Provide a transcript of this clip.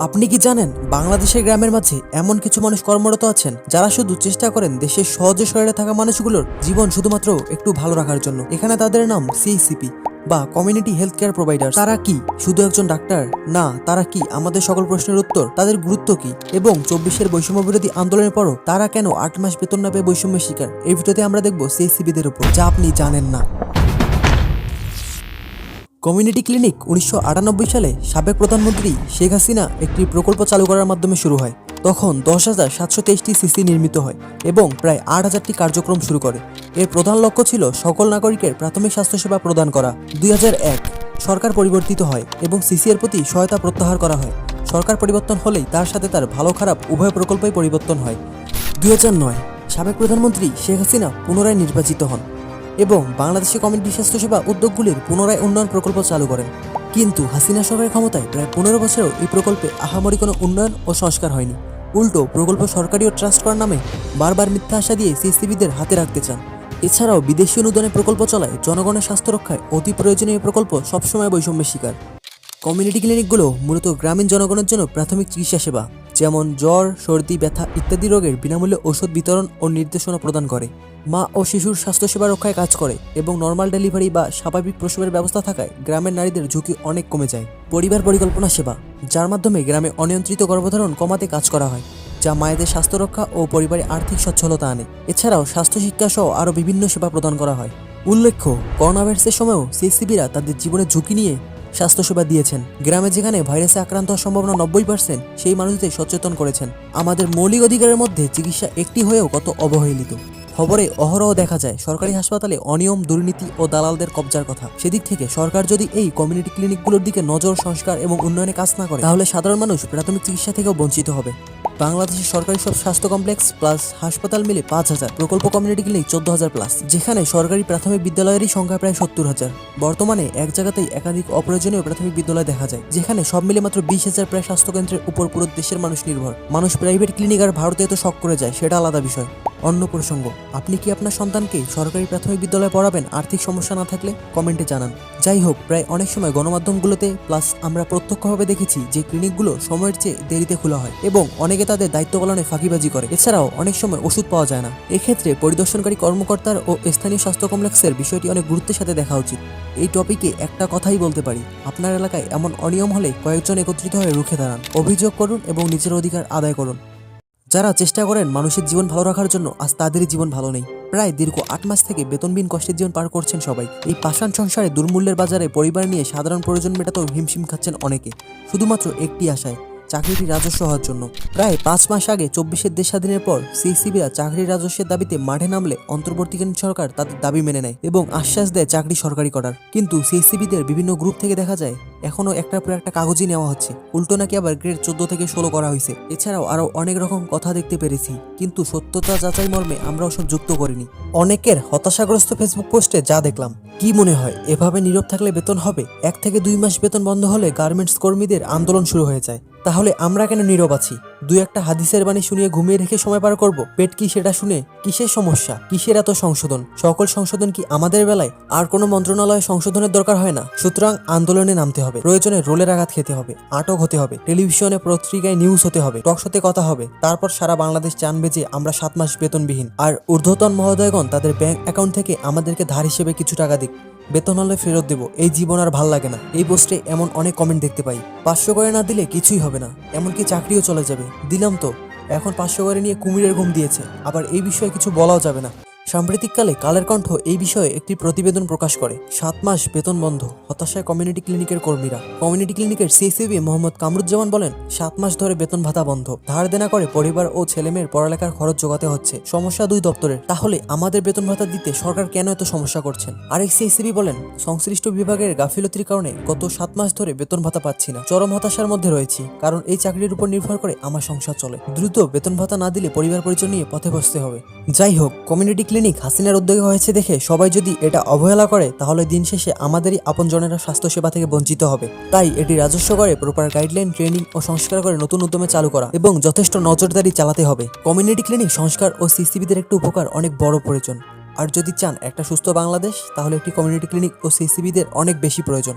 আপনি কি জানেন বাংলাদেশের গ্রামের মাঝে এমন কিছু মানুষ কর্মরত আছেন যারা শুধু চেষ্টা করেন দেশের সহজে শহরে থাকা মানুষগুলোর জীবন শুধুমাত্র একটু ভালো রাখার জন্য? এখানে তাদের নাম সিসিপি বা কমিউনিটি হেলথ কেয়ার প্রোভাইডার তারা কি শুধু একজন ডাক্তার? না, তারা কি আমাদের সকল প্রশ্নের উত্তর? তাদের গুরুত্ব কি? এবং চব্বিশের বৈষম্য বিরোধী আন্দোলনের পরও তারা কেন আট মাস বেতন না পেয়ে বৈষম্যের শিকার? এই ভিডিওতে আমরা দেখব সিসিবিদের উপর, যা আপনি জানেন না। কমিউনিটি ক্লিনিক উনিশশো আটানব্বই সালে সাবেক প্রধানমন্ত্রী শেখ হাসিনা একটি প্রকল্প চালু করার মাধ্যমে শুরু হয়। তখন দশ হাজার সাতশো তেইশটি সিসি নির্মিত হয় এবং প্রায় আট হাজারটি কার্যক্রম শুরু করে। এর প্রধান লক্ষ্য ছিল সকল নাগরিকের প্রাথমিক স্বাস্থ্যসেবা প্রদান করা। দুই হাজার এক সরকার পরিবর্তিত হয় এবং সিসি এর প্রতি সহায়তা প্রত্যাহার করা হয়। সরকার পরিবর্তন হলেই তার সাথে তার ভালো খারাপ উভয় প্রকল্পই পরিবর্তন হয়। দুই সাবেক প্রধানমন্ত্রী শেখ হাসিনা পুনরায় নির্বাচিত হন। এবং বাংলাদেশে কমিউনিটি স্বাস্থ্যসেবা উদ্যোগগুলির পুনরায় উন্নয়ন প্রকল্প চালু করেন। কিন্তু হাসিনা সরকারের ক্ষমতায় প্রায় পনেরো বছরেও এই প্রকল্পে আহামরি কোনো উন্নয়ন ও সংস্কার হয়নি। উল্টো প্রকল্প সরকারি ও ট্রাস্ট করার নামে বারবার মিথ্যা আশা দিয়ে সিসিবিদের হাতে রাখতে চান। এছাড়াও বিদেশি অনুদানের প্রকল্প চলায় জনগণের স্বাস্থ্য রক্ষায় অতি প্রয়োজনীয় প্রকল্প সবসময় বৈষম্যের শিকার। কমিউনিটি ক্লিনিকগুলো মূলত গ্রামীণ জনগণের জন্য প্রাথমিক চিকিৎসা সেবা। যেমন জ্বর, সর্দি, ব্যথা ইত্যাদি রোগের বিনামূল্যে ওষুধ বিতরণ ও নির্দেশনা প্রদান করে। মা ও শিশুর স্বাস্থ্যসেবা রক্ষায় কাজ করে এবং নর্মাল ডেলিভারি বা স্বাভাবিক প্রসবের ব্যবস্থা থাকায় গ্রামের নারীদের ঝুঁকি অনেক কমে যায়। পরিবার পরিকল্পনা সেবা, যার মাধ্যমে গ্রামে অনিয়ন্ত্রিত গর্ভধারণ কমাতে কাজ করা হয়, যা মায়েদের স্বাস্থ্য রক্ষা ও পরিবারে আর্থিক সচ্ছলতা আনে। এছাড়াও স্বাস্থ্য শিক্ষা সহ আরও বিভিন্ন সেবা প্রদান করা হয়। উল্লেখ্য করোনা ভাইরাসের সময়ও সিসিবিরা তাদের জীবনের ঝুঁকি নিয়ে স্বাস্থ্যসেবা দিয়েছেন। গ্রামে যেখানে ভাইরাসে আক্রান্ত হওয়ার সম্ভাবনা নব্বই পার্সেন্ট সেই মানুষদের সচেতন করেছেন। আমাদের মৌলিক অধিকারের মধ্যে চিকিৎসা একটি হয়েও কত অবহেলিত। খবরে অহরহ দেখা যায়, সরকারি হাসপাতালে অনিয়ম, দুর্নীতি ও দালালদের কবজার কথা। সেদিক থেকে সরকার যদি এই কমিউনিটি ক্লিনিকগুলোর দিকে নজর, সংস্কার এবং উন্নয়নে কাজ না করে, তাহলে সাধারণ মানুষ প্রাথমিক চিকিৎসা থেকেও বঞ্চিত হবে। বাংলাদেশের সরকারি সব স্বাস্থ্য কমপ্লেক্স প্লাস হাসপাতাল মিলে পাঁচ হাজার, প্রকল্প কমিউনিটি ক্লিনিক চোদ্দ হাজার প্লাস, যেখানে সরকারি প্রাথমিক বিদ্যালয়েরই সংখ্যা প্রায় সত্তর হাজার। বর্তমানে এক জায়গাতেই একাধিক অপ্রয়োজনীয় প্রাথমিক বিদ্যালয় দেখা যায়, যেখানে সব মিলে মাত্র বিশ হাজার প্রায় স্বাস্থ্যকেন্দ্রের উপর পুরো দেশের মানুষ নির্ভর। মানুষ প্রাইভেট ক্লিনিক আর ভারতে এত শখ করে যায়, সেটা আলাদা বিষয়। অন্য প্রসঙ্গ, আপনি কি আপনার সন্তানকে সরকারি প্রাথমিক বিদ্যালয়ে পড়াবেন? আর্থিক সমস্যা না থাকলে কমেন্টে জানান। যাই হোক, প্রায় অনেক সময় গণমাধ্যমগুলোতে, প্লাস আমরা প্রত্যক্ষভাবে দেখেছি যে ক্লিনিকগুলো সময়ের চেয়ে দেরিতে খোলা হয় এবং অনেকে তাদের দায়িত্ব পালনে ফাঁকিবাজি করে। এছাড়াও অনেক সময় ওষুধ পাওয়া যায় না। এক্ষেত্রে পরিদর্শনকারী কর্মকর্তার ও স্থানীয় স্বাস্থ্য কমপ্লেক্সের বিষয়টি অনেক গুরুত্বের সাথে দেখা উচিত। এই টপিকে একটা কথাই বলতে পারি, আপনার এলাকায় এমন অনিয়ম হলে কয়েকজন একত্রিত হয়ে রুখে দাঁড়ান। অভিযোগ করুন এবং নিজের অধিকার আদায় করুন। যারা চেষ্টা করেন মানুষের জীবন ভালো রাখার জন্য, আজ তাদেরই জীবন ভালো নেই। প্রায় দীর্ঘ আট মাস থেকে বেতনবিহীন কষ্টের জীবন পার করছেন সবাই। এই পাষাণ সংসারে দুর্মূল্যের বাজারে পরিবার নিয়ে সাধারণ প্রয়োজন মেটাতেও হিমশিম খাচ্ছেন অনেকে। শুধুমাত্র একটি আশায় চাকরিটি রাজস্ব হওয়ার জন্য। প্রায় পাঁচ মাস আগে চব্বিশের দেশ স্বাধীনের পর সিসিবিরা চাকরির রাজস্বের দাবিতে মাঠে নামলে অন্তর্বর্তীকালীন সরকার তাদের দাবি মেনে নেয় এবং আশ্বাস দেয় চাকরি সরকারি করার। কিন্তু সিসিবিদের বিভিন্ন গ্রুপ থেকে দেখা যায়, এখনও একটার পর একটা কাগজই নেওয়া হচ্ছে। উল্টো নাকি আবার গ্রেড চোদ্দ থেকে ষোলো করা হয়েছে। এছাড়াও আরও অনেক রকম কথা দেখতে পেরেছি। কিন্তু সত্যতা যাচাই মর্মে আমরা ওসব যুক্ত করিনি। অনেকের হতাশাগ্রস্ত ফেসবুক পোস্টে যা দেখলাম। কি মনে হয়, এভাবে নীরব থাকলে বেতন হবে? এক থেকে দুই মাস বেতন বন্ধ হলে গার্মেন্টস কর্মীদের আন্দোলন শুরু হয়ে যায়। তাহলে আমরা কেন নীরব আছি? দুই একটা হাদিসের বাণী শুনিয়ে ঘুমিয়ে রেখে সময় পার করব। পেট কি সেটা শুনে? কিসের সমস্যা? কিসের এত সংশোধন? সকল সংশোধন কি আমাদের বেলায়? আর কোনো মন্ত্রণালয়ে সংশোধনের দরকার হয় না। সুতরাং আন্দোলনে নামতে হবে। প্রয়োজনে রোলের আঘাত খেতে হবে, আটক হতে হবে, টেলিভিশনে পত্রিকায় নিউজ হতে হবে টকশোতে কথা হবে, তারপর সারা বাংলাদেশ জানবে যে আমরা সাত মাস বেতনবিহীন। আর ঊর্ধ্বতন মহোদয়গণ তাদের ব্যাংক অ্যাকাউন্ট থেকে আমাদেরকে ধার হিসেবে কিছু টাকা দিক। বেতন হলে ফেরত দেবো। এই জীবন আর ভালো লাগে না। এই পোস্টে এমন অনেক কমেন্ট দেখতে পাই। পাঁচশো করে না দিলে কিছুই হবে না। এমনকি চাকরিও চলে যাবে। দিলাম তো। এখন পাঁচশো করে নিয়ে কুমিরের ঘুম দিয়েছে। আবার এই বিষয়ে কিছু বলাও যাবে না। সাম্প্রতিককালে কালের কণ্ঠ এই বিষয়ে একটি প্রতিবেদন প্রকাশ করে। সাত মাস বেতন বন্ধ হতাশায় কমিউনিটি ক্লিনিকের কর্মীরা। কমিউনিটি ক্লিনিকের সিসিবি মোহাম্মদ কামরুজ্জামান বলেন, সাত মাস ধরে বেতন ভাতা বন্ধ। ধার দেনা করে পরিবার ও ছেলেমেয়ের পড়ালেখার খরচ জোগাতে হচ্ছে। সমস্যা দুই দপ্তরের। তাহলে আমাদের বেতন ভাতা দিতে সরকার কেন এত সমস্যা করছেন? আরেক সিসিবি বলেন, সংশ্লিষ্ট বিভাগের গাফিলতির কারণে গত সাত মাস ধরে বেতন ভাতা পাচ্ছি না। চরম হতাশার মধ্যে রয়েছি, কারণ এই চাকরির উপর নির্ভর করে আমার সংসার চলে। দ্রুত বেতন ভাতা না দিলে পরিবার পরিচয় নিয়ে পথে বসতে হবে। যাই হোক, কমিউনিটি ক্লিনিক হাসিনার উদ্যোগে হয়েছে দেখে সবাই যদি এটা অবহেলা করে, তাহলে দিন শেষে আমাদেরই আপনজনেরা স্বাস্থ্যসেবা থেকে বঞ্চিত হবে। তাই এটি রাজস্ব করে প্রপার গাইডলাইন ট্রেনিং ও সংস্কার করে নতুন উদ্যমে চালু করা এবং যথেষ্ট নজরদারি চালাতে হবে। কমিউনিটি ক্লিনিক সংস্কার ও সিসিবিদের একটি উপকার অনেক বড় প্রয়োজন। আর যদি চান একটা সুস্থ বাংলাদেশ, তাহলে একটি কমিউনিটি ক্লিনিক ও সিসিবিদের অনেক বেশি প্রয়োজন।